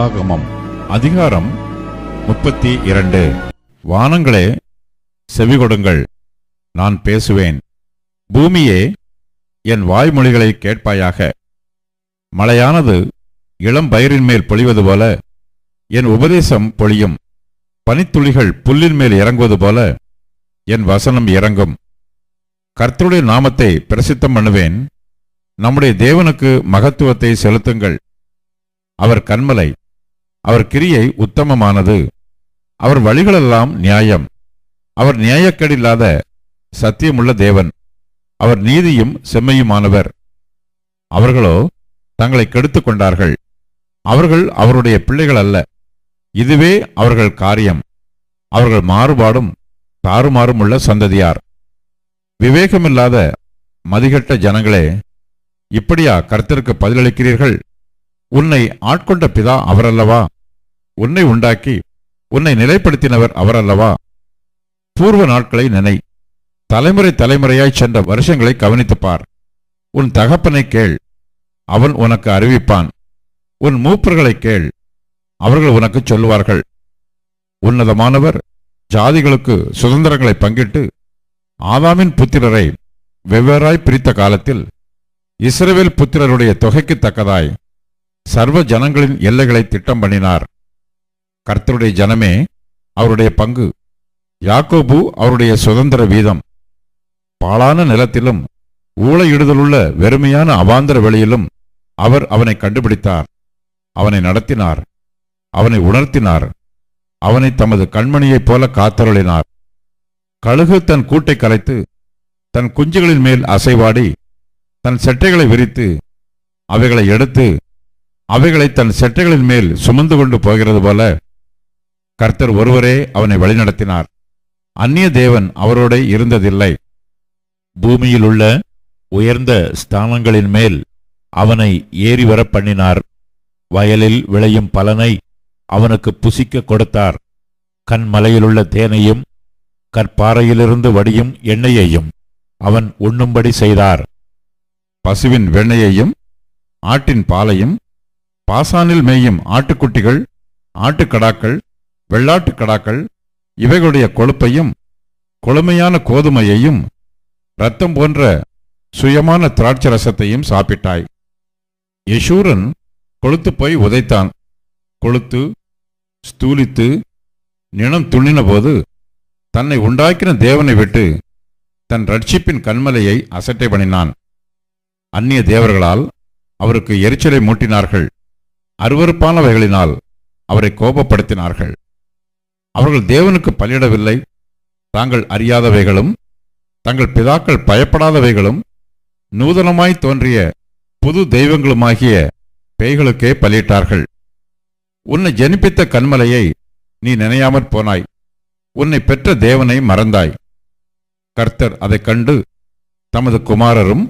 உபாகமம் அதிகாரம் முப்பத்தி இரண்டு. வானங்களே செவிகொடுங்கள் நான் பேசுவேன். பூமியே என் வாய்மொழிகளை கேட்பாயாக. மழையானது இளம் பயிரின் மேல் பொழிவது போல என் உபதேசம் பொழியும். பனித்துளிகள் புல்லின் மேல் இறங்குவது போல என் வசனம் இறங்கும். கர்த்தருடைய நாமத்தை பிரசித்தம் பண்ணுவேன். நம்முடைய தேவனுக்கு மகத்துவத்தை செலுத்துங்கள். அவர் கண்மலை அவர் கிரியை உத்தமமானது. அவர் வழிகளெல்லாம் நியாயம். அவர் நியாயக்கேடில்லாத சத்தியமுள்ள தேவன். அவர் நீதியும் செம்மையுமானவர். அவர்களோ தங்களை கெடுத்து கொண்டார்கள். அவர்கள் அவருடைய பிள்ளைகள் அல்ல இதுவே அவர்கள் காரியம். அவர்கள் மாறுபாடும் தாறுமாறும் உள்ள சந்ததியார். விவேகமில்லாத மதிகெட்ட ஜனங்களே இப்படியா கர்த்தருக்கு பதிலளிக்கிறீர்கள்? உன்னை ஆட்கொண்ட பிதா அவரல்லவா? உன்னை உண்டாக்கி உன்னை நிலைப்படுத்தினவர் அவரல்லவா? பூர்வ நாட்களை நினை. தலைமுறை தலைமுறையாய் சென்ற வருஷங்களை கவனித்துப்பார் உன் தகப்பனை கேள். அவன் உனக்கு அறிவிப்பான். உன் மூப்பர்களை கேள். அவர்கள் உனக்கு சொல்லுவார்கள். உன்னதமானவர் ஜாதிகளுக்கு சுதந்திரங்களை பங்கிட்டு ஆதாமின் புத்திரரை வெவ்வேறாய் பிரித்த காலத்தில் இஸ்ரவேல் புத்திரருடைய தொகைக்கு தக்கதாய் சர்வ ஜனங்களின் எல்லைகளை திட்டம் பண்ணினார். கர்த்தருடைய ஜனமே அவருடைய பங்கு. யாக்கோபு அவருடைய சுதந்திர வீதம். பாலான நிலத்திலும் ஊழையிடுதலுள்ள வெறுமையான அவாந்தர வெளியிலும் அவர் அவனை கண்டுபிடித்தார். அவனை நடத்தினார். அவனை உணர்த்தினார். அவனை தமது கண்மணியைப் போல காத்தருளினார். கழுகு தன் கூட்டை கலைத்து தன் குஞ்சுகளின் மேல் அசைவாடி தன் செட்டைகளை விரித்து அவைகளை எடுத்து அவைகளை தன் செட்டைகளின் மேல் சுமந்து கொண்டு போகிறது போல கர்த்தர் ஒருவரே அவனை வழிநடத்தினார். அந்நிய தேவன் அவரோட இருந்ததில்லை. பூமியில் உள்ள உயர்ந்த ஸ்தானங்களின் மேல் அவனை ஏறி வர பண்ணினார் வயலில் விளையும் பலனை அவனுக்கு புசிக்க கொடுத்தார். கண்மலையிலுள்ள தேனையும் கற்பாறையிலிருந்து வடியும் எண்ணெயையும் அவன் உண்ணும்படி செய்தார். பசுவின் வெண்ணெயையும் ஆட்டின் பாலையும் பாசானில் மேயும் ஆட்டுக்குட்டிகள் ஆட்டுக்கடாக்கள் வெள்ளாட்டுக் கடாக்கள் இவைகளுடைய கொழுப்பையும் கொழுமையான கோதுமையையும் இரத்தம் போன்ற சுயமான திராட்சை ரசத்தையும் சாப்பிட்டாய். யசூரன் கொளுத்து போய் உதைத்தான். கொழுத்து ஸ்தூலித்து நினம் துண்ணினபோது தன்னை உண்டாக்கின தேவனை விட்டு தன் ரட்சிப்பின் கண்மலையை அசட்டை பண்ணினான். அந்நிய தேவர்களால் அவருக்கு எரிச்சலை மூட்டினார்கள். அருவருப்பானவைகளினால் அவரை கோபப்படுத்தினார்கள். அவர்கள் தேவனுக்கு பலியிடவில்லை. தாங்கள் அறியாதவைகளும் தங்கள் பிதாக்கள் பயப்படாதவைகளும் நூதனமாய் தோன்றிய புது தெய்வங்களுமாகிய பேய்களுக்கே பலியிட்டார்கள். உன்னை ஜனிப்பித்த கண்மலையை நீ நினையாமற் போனாய். உன்னை பெற்ற தேவனை மறந்தாய். கர்த்தர் அதைக் கண்டு தமது குமாரரும்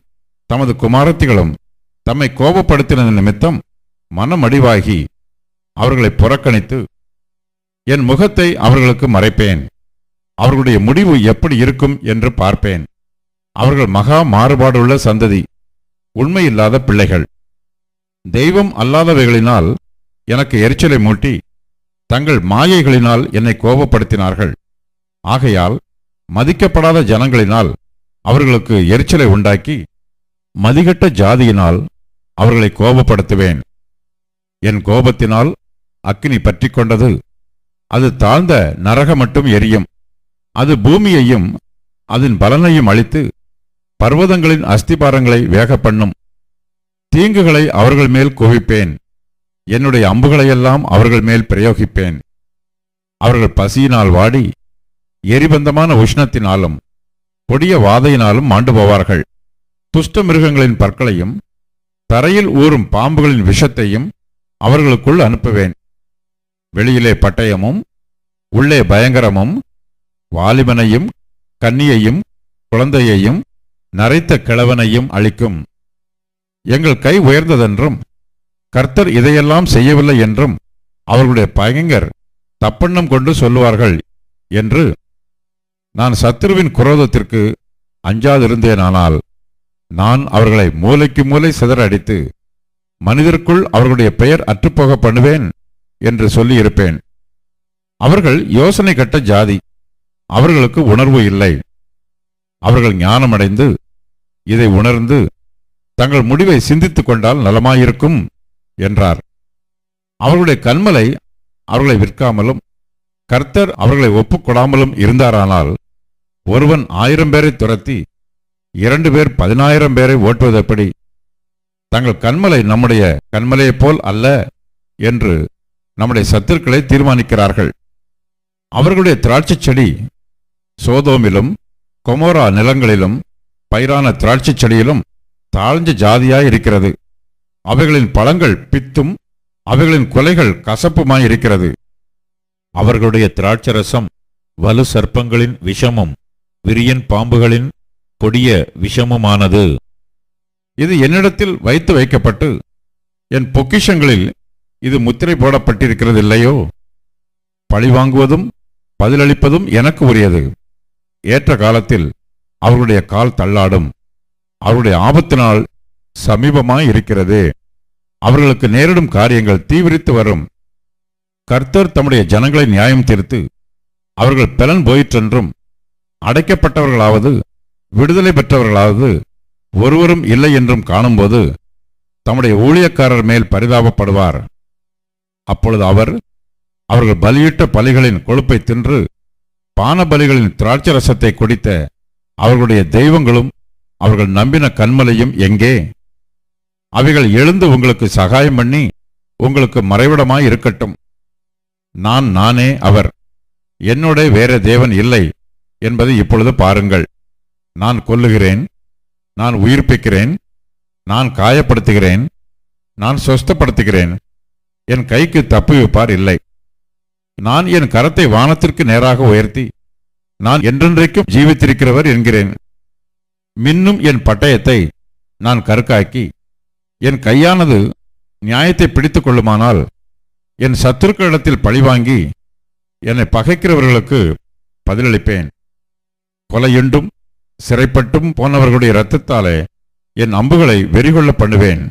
தமது குமாரத்திகளும் தம்மை கோபப்படுத்தின நிமித்தம் மனமடிவாகி அவர்களை புறக்கணித்து என் முகத்தை அவர்களுக்கு மறைப்பேன். அவர்களுடைய முடிவு எப்படி இருக்கும் என்று பார்ப்பேன். அவர்கள் மகா மாறுபாடுள்ள சந்ததி உண்மையில்லாத பிள்ளைகள். தெய்வம் அல்லாதவைகளினால் எனக்கு எரிச்சலை மூட்டி தங்கள் மாயைகளினால் என்னை கோபப்படுத்தினார்கள். ஆகையால் மதிக்கப்படாத ஜனங்களினால் அவர்களுக்கு எரிச்சலை உண்டாக்கி மதிகட்ட ஜாதியினால் அவர்களை கோபப்படுத்துவேன். என் கோபத்தினால் அக்கினி பற்றி கொண்டது அது தாழ்ந்த நரக மட்டும் எரியும். அது பூமியையும் அதன் பலனையும் அழித்து பர்வதங்களின் அஸ்திபாரங்களை வேக பண்ணும் தீங்குகளை அவர்கள் மேல் குவிப்பேன். என்னுடைய அம்புகளையெல்லாம் அவர்கள் மேல் பிரயோகிப்பேன். அவர்கள் பசியினால் வாடி எரிபந்தமான உஷ்ணத்தினாலும் கொடிய வாதையினாலும் மாண்டு போவார்கள் துஷ்ட மிருகங்களின் பற்களையும் தரையில் ஊறும் பாம்புகளின் விஷத்தையும் அவர்களுக்குள் அனுப்புவேன். வெளியிலே பட்டயமும் உள்ளே பயங்கரமும் வாலிபனையும் கன்னியையும் குழந்தையையும் நரைத்த கிழவனையும் அளிக்கும் எங்கள் கை உயர்ந்ததென்றும் கர்த்தர் இதையெல்லாம் செய்யவில்லை என்றும் அவர்களுடைய பயங்கர் தப்பெண்ணம் கொண்டு சொல்லுவார்கள் என்று நான் சத்ருவின் குரோதத்திற்கு அஞ்சாதிருந்தேனானால் நான் அவர்களை மூலைக்கு மூலை சிதறடித்து மனிதருக்குள் அவர்களுடைய பெயர் அற்றுப்போக பண்ணுவேன் என்று சொல்லியிருப்பேன் அவர்கள் யோசனை கட்ட ஜாதி. அவர்களுக்கு உணர்வு இல்லை. அவர்கள் ஞானமடைந்து இதை உணர்ந்து தங்கள் முடிவை சிந்தித்துக் கொண்டால் நலமாயிருக்கும் என்றார். அவர்களுடைய கண்மலை அவர்களை விற்காமலும் கர்த்தர் அவர்களை ஒப்புக்கொடாமலும் இருந்தாரானால் ஒருவன் ஆயிரம் பேரை துரத்தி இரண்டு பேர் பதினாயிரம் பேரை ஓட்டுவது எப்படி தங்கள் கண்மலை நம்முடைய கண்மலையைப் போல் அல்ல என்று நம்முடைய சத்துருக்களை தீர்மானிக்கிறார்கள். அவர்களுடைய திராட்சை செடி சோதோமிலும் கொமோரா நிலங்களிலும் பயிரான திராட்சைச் செடியிலும் தாழ்ந்த ஜாதியாய் இருக்கிறது. அவைகளின் பழங்கள் பித்தும் அவைகளின் கொலைகள் கசப்புமாய் இருக்கிறது. அவர்களுடைய திராட்சை ரசம் வலு சர்ப்பங்களின் விஷமும் விரியன் பாம்புகளின் கொடிய விஷமுமானது. இது என்னிடத்தில் வைத்து வைக்கப்பட்டு என் பொக்கிஷங்களில் இது முத்திரை போடப்பட்டிருக்கிறது இல்லையோ பழிவாங்குவதும் பதிலளிப்பதும் எனக்கு உரியது. ஏற்ற காலத்தில் அவருடைய கால் தள்ளாடும். அவருடைய ஆபத்து நாள் சமீபமாய் இருக்கிறது அவர்களுக்கு நேரிடும் காரியங்கள் தீவிரித்து வரும். கர்த்தர் தம்முடைய ஜனங்களை நியாயம் தீர்த்து அவர்கள் பலன் போயிற்றென்றும் அடைக்கப்பட்டவர்களாவது விடுதலை பெற்றவர்களாவது ஒருவரும் இல்லை என்றும் காணும்போது தம்முடைய ஊழியக்காரர் மேல் பரிதாபப்படுவார். அப்பொழுது அவர் அவர்கள் பலியிட்ட பலிகளின் கொழுப்பை தின்று பான பலிகளின் திராட்சை ரசத்தை குடித்த அவர்களுடைய தெய்வங்களும் அவர்கள் நம்பின கண்மலையும் எங்கே? அவைகள் எழுந்து உங்களுக்கு சகாயம் பண்ணி உங்களுக்கு மறைவிடமாய் இருக்கட்டும். நான் நானே அவர். என்னோட வேற தேவன் இல்லை என்பதை இப்பொழுது பாருங்கள். நான் கொல்லுகிறேன். நான் உயிர்ப்பிக்கிறேன். நான் காயப்படுத்துகிறேன். நான் சொஸ்தப்படுத்துகிறேன். என் கைக்கு தப்புவிப்பார் இல்லை. நான் என் கரத்தை வானத்திற்கு நேராக உயர்த்தி நான் என்றென்றைக்கும் ஜீவித்திருக்கிறவர் என்கிறேன். மின்னும் என் பட்டயத்தை நான் கருக்காக்கி என் கையானது நியாயத்தை பிடித்து கொள்ளுமானால் என் சத்துருக்களிடத்தில் பழிவாங்கி என்னை பகைக்கிறவர்களுக்கு பதிலளிப்பேன். கொலையுண்டும் சிறைப்பட்டும் போனவர்களுடைய இரத்தத்தாலே என் அம்புகளை வெறிகொள்ள பண்ணுவேன்.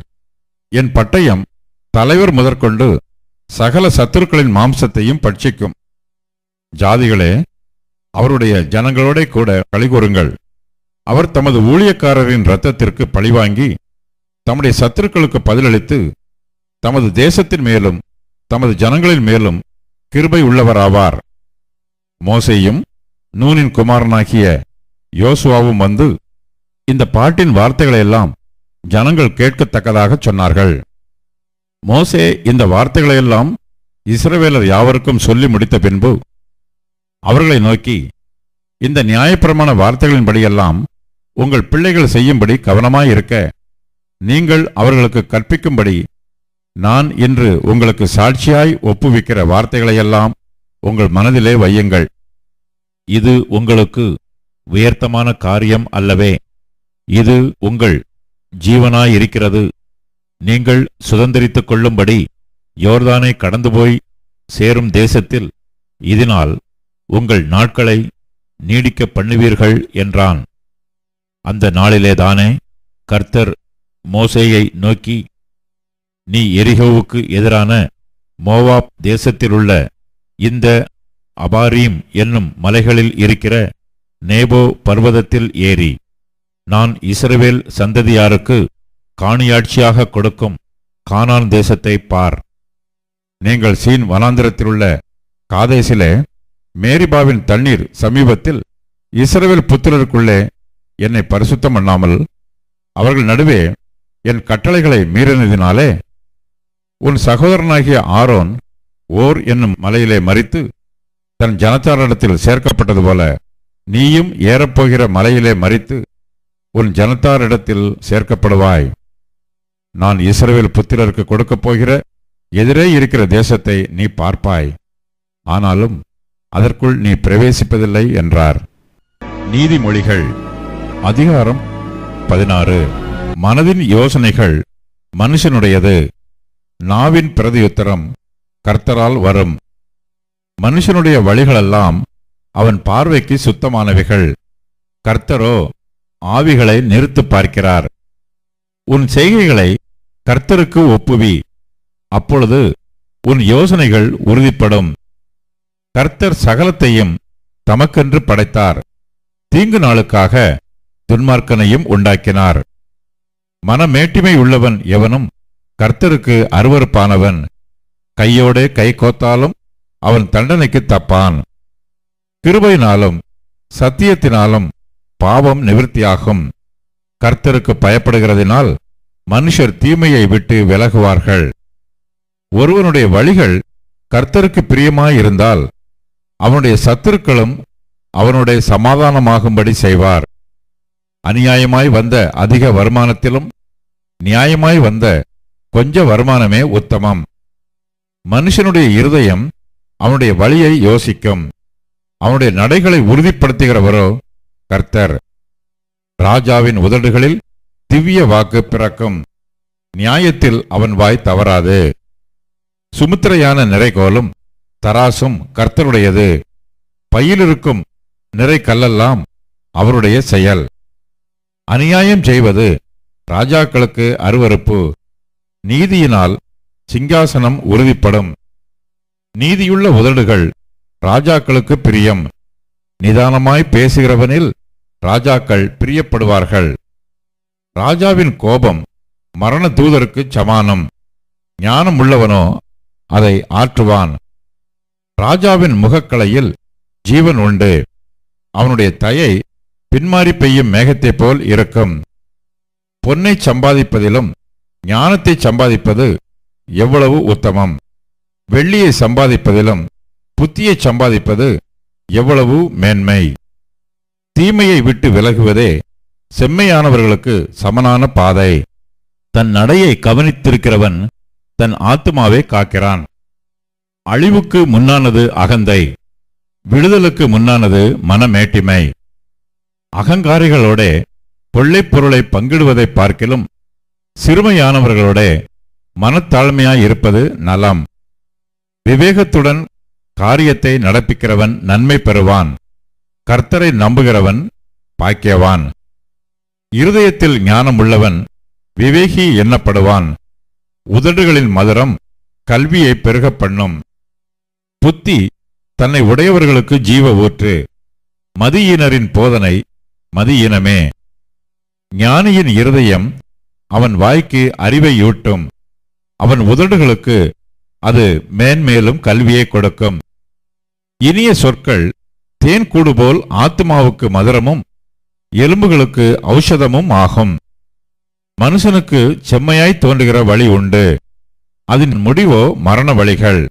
என் பட்டயம் தலைவர் முதற்கொண்டு சகல சத்துருக்களின் மாம்சத்தையும் பட்சிக்கும். ஜாதிகளே அவருடைய ஜனங்களோட கூட கழிகூறுங்கள் அவர் தமது ஊழியக்காரரின் இரத்தத்திற்கு பழிவாங்கி தம்முடைய சத்துருக்களுக்கு பதிலளித்து தமது தேசத்தின் மேலும் தமது ஜனங்களின் மேலும் கிருபை உள்ளவராவார். மோசையும் நூனின் குமாரனாகிய யோசுவாவும் வந்து இந்த பாட்டின் வார்த்தைகளையெல்லாம் ஜனங்கள் கேட்கத்தக்கதாகச் சொன்னார்கள். மோசே இந்த வார்த்தைகளையெல்லாம் இஸ்ரவேலர் யாவருக்கும் சொல்லி முடித்த பின்பு அவர்களை நோக்கி இந்த நியாயப்பிரமான வார்த்தைகளின்படியெல்லாம் உங்கள் பிள்ளைகள் செய்யும்படி கவனமாயிருக்க நீங்கள் அவர்களுக்கு கற்பிக்கும்படி நான் இன்று உங்களுக்கு சாட்சியாய் ஒப்புவிக்கிற வார்த்தைகளையெல்லாம் உங்கள் மனதிலே வையுங்கள். இது உங்களுக்கு உயர்த்தமான காரியம் அல்லவே. இது உங்கள் ஜீவனாயிருக்கிறது. நீங்கள் சுதந்திரித்துக் கொள்ளும்படி யோர்தானை கடந்து போய் சேரும் தேசத்தில் இதனால் உங்கள் நாட்களை நீடிக்க பண்ணுவீர்கள் என்றான். அந்த நாளிலேதானே கர்த்தர் மோசேயை நோக்கி நீ எரிகோவுக்கு எதிரான மோவாப் தேசத்திலுள்ள இந்த அபாரீம் என்னும் மலைகளில் இருக்கிற நேபோ பர்வதத்தில் ஏறி நான் இஸ்ரவேல் சந்ததியாருக்கு காணியாட்சியாக கொடுக்கும் கானான் தேசத்தை பார். நீங்கள் சீன் வனாந்திரத்திலுள்ள காதேசிலே மேரிபாவின் தண்ணீர் சமீபத்தில் இஸ்ரவேல் புத்திரருக்குள்ளே என்னை பரிசுத்தம் பண்ணாமல் அவர்கள் நடுவே என் கட்டளைகளை மீறினதினாலே உன் சகோதரனாகிய ஆரோன் ஓர் என்னும் மலையிலே மறித்து தன் ஜனத்தாரிடத்தில் சேர்க்கப்பட்டது போல நீயும் ஏறப்போகிற மலையிலே மறித்து உன் ஜனத்தாரிடத்தில் சேர்க்கப்படுவாய். நான் இஸ்ரவேல் புத்திரருக்கு கொடுக்கப் போகிற எதிரே இருக்கிற தேசத்தை நீ பார்ப்பாய். ஆனாலும் அதற்குள் நீ பிரவேசிப்பதில்லை என்றார். நீதிமொழிகள் அதிகாரம் பதினாறு. மனதின் யோசனைகள் மனுஷனுடையது. நாவின் பிரதியுத்தரம் கர்த்தரால் வரும். மனுஷனுடைய வழிகளெல்லாம் அவன் பார்வைக்கு சுத்தமானவைகள். கர்த்தரோ ஆவிகளை நிறுத்து பார்க்கிறார். உன் செய்கைகளை கர்த்தருக்கு ஒப்புவி. அப்பொழுது உன் யோசனைகள் உறுதிப்படும். கர்த்தர் சகலத்தையும் தமக்கென்று படைத்தார். தீங்கு நாளுக்காக துன்மார்க்கனையும் உண்டாக்கினார். மனமேட்டிமை உள்ளவன் எவனும் கர்த்தருக்கு அருவருப்பானவன். கையோடே கை கோத்தாலும் அவன் தண்டனைக்கு தப்பான். கிருபையினாலும் சத்தியத்தினாலும் பாவம் நிவர்த்தியாகும். கர்த்தருக்கு பயப்படுகிறதினால் மனுஷர் தீமையை விட்டு விலகுவார்கள். ஒருவனுடைய வழிகள் கர்த்தருக்கு பிரியமாயிருந்தால் அவனுடைய சத்துருக்களும் அவனுடைய சமாதானமாகும்படி செய்வார். அநியாயமாய் வந்த அதிக வருமானத்திலும் நியாயமாய் வந்த கொஞ்ச வருமானமே உத்தமம். மனுஷனுடைய இருதயம் அவனுடைய வழியை யோசிக்கும். அவனுடைய நடைகளை உறுதிப்படுத்துகிறவரோ கர்த்தர். ராஜாவின் உதடுகளில் திவ்ய வாக்கு பிறக்கும். நியாயத்தில் அவன் வாய் தவறாது. சுமுத்திரையான நிறைகோலும் தராசும் கர்த்தருடையது. பையிலிருக்கும் நிறை கல்லெல்லாம் அவருடைய செயல். அநியாயம் செய்வது ராஜாக்களுக்கு அருவருப்பு. நீதியினால் சிங்காசனம் உறுதிப்படும். நீதியுள்ள உதடுகள் ராஜாக்களுக்கு பிரியம். நிதானமாய் பேசுகிறவனில் ராஜாக்கள் பிரியப்படுவார்கள். ராஜாவின் கோபம் மரண தூதருக்கு சமானம். ஞானம் உள்ளவனோ அதை ஆற்றுவான். ராஜாவின் முகக்கலையில் ஜீவன் உண்டு. அவனுடைய தயை பின்மாறி பெய்யும் மேகத்தைப் போல் இருக்கும். பொன்னை சம்பாதிப்பதிலும் ஞானத்தை சம்பாதிப்பது எவ்வளவு உத்தமம். வெள்ளியை சம்பாதிப்பதிலும் புத்தியை சம்பாதிப்பது எவ்வளவு மேன்மை. தீமையை விட்டு விலகுவதே செம்மையானவர்களுக்கு சமனான பாதை. தன் நடையை கவனித்திருக்கிறவன் தன் ஆத்துமாவை காக்கிறான். அழிவுக்கு முன்னானது அகந்தை. விடுதலுக்கு முன்னானது மனமேட்டிமை. அகங்காரிகளோட கொள்ளைப் பொருளை பங்கிடுவதை பார்க்கிலும் சிறுமையானவர்களோட மனத்தாழ்மையாய் இருப்பது நலம். விவேகத்துடன் காரியத்தை நடப்பிக்கிறவன் நன்மை பெறுவான். கர்த்தரை நம்புகிறவன் பாக்கியவான். இருதயத்தில் ஞானம் உள்ளவன் விவேகி எண்ணப்படுவான் உதடுகளின் மதுரம் கல்வியை பெருகப் பண்ணும் புத்தி தன்னை உடையவர்களுக்கு ஜீவ ஊற்று. மதியினரின் போதனை மதியினமே. ஞானியின் இருதயம் அவன் வாய்க்கு அறிவை யூட்டும் அவன் உதடுகளுக்கு அது மேன்மேலும் கல்வியை கொடுக்கும். இனிய சொற்கள் தேன் கூடு போல் ஆத்மாவுக்கு மதுரமும் எலும்புகளுக்கு ஔஷதமும் ஆகும். மனுஷனுக்கு செம்மையாய் தோன்றுகிற வழி உண்டு. அதன் முடிவோ மரண வழிகள்.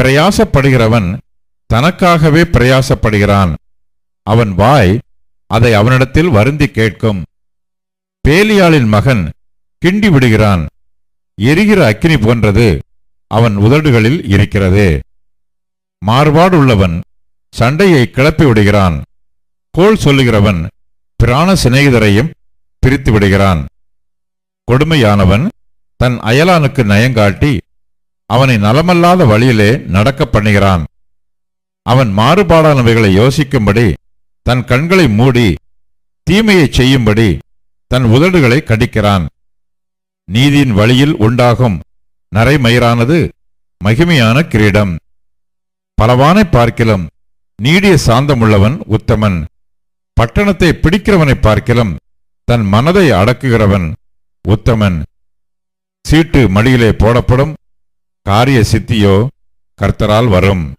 பிரயாசப்படுகிறவன் தனக்காகவே பிரயாசப்படுகிறான். அவன் வாய் அதை அவனிடத்தில் வருந்தி கேட்கும். பேலியாளின் மகன் கிண்டி விடுகிறான். எரிகிற அக்கினி போன்றது அவன் உதடுகளில் இருக்கிறது. மாறுபாடுள்ளவன் சண்டையை கிளப்பி விடுகிறான். கோள் சொல்லுகிறவன் பிராண சிநேகிதரையும் பிரித்து விடுகிறான். கொடுமையானவன் தன் அயலானுக்கு நயங்காட்டி அவனை நலமல்லாத வழியிலே நடக்க பண்ணுகிறான். அவன் மாறுபாடானவைகளை யோசிக்கும்படி தன் கண்களை மூடி தீமையைச் செய்யும்படி தன் உதடுகளை கடிக்கிறான். நீதியின் வழியில் உண்டாகும் நரைமயிரானது மகிமையான கிரீடம். பலவானை பார்க்கிலும் நீடிய சாந்தமுள்ளவன் உத்தமன். பட்டணத்தை பிடிக்கிறவனை பார்க்கிலும். தன் மனதை அடக்குகிறவன் உத்தமன். சீட்டு மடியிலே போடப்படும். காரிய சித்தியோ கர்த்தரால் வரும்.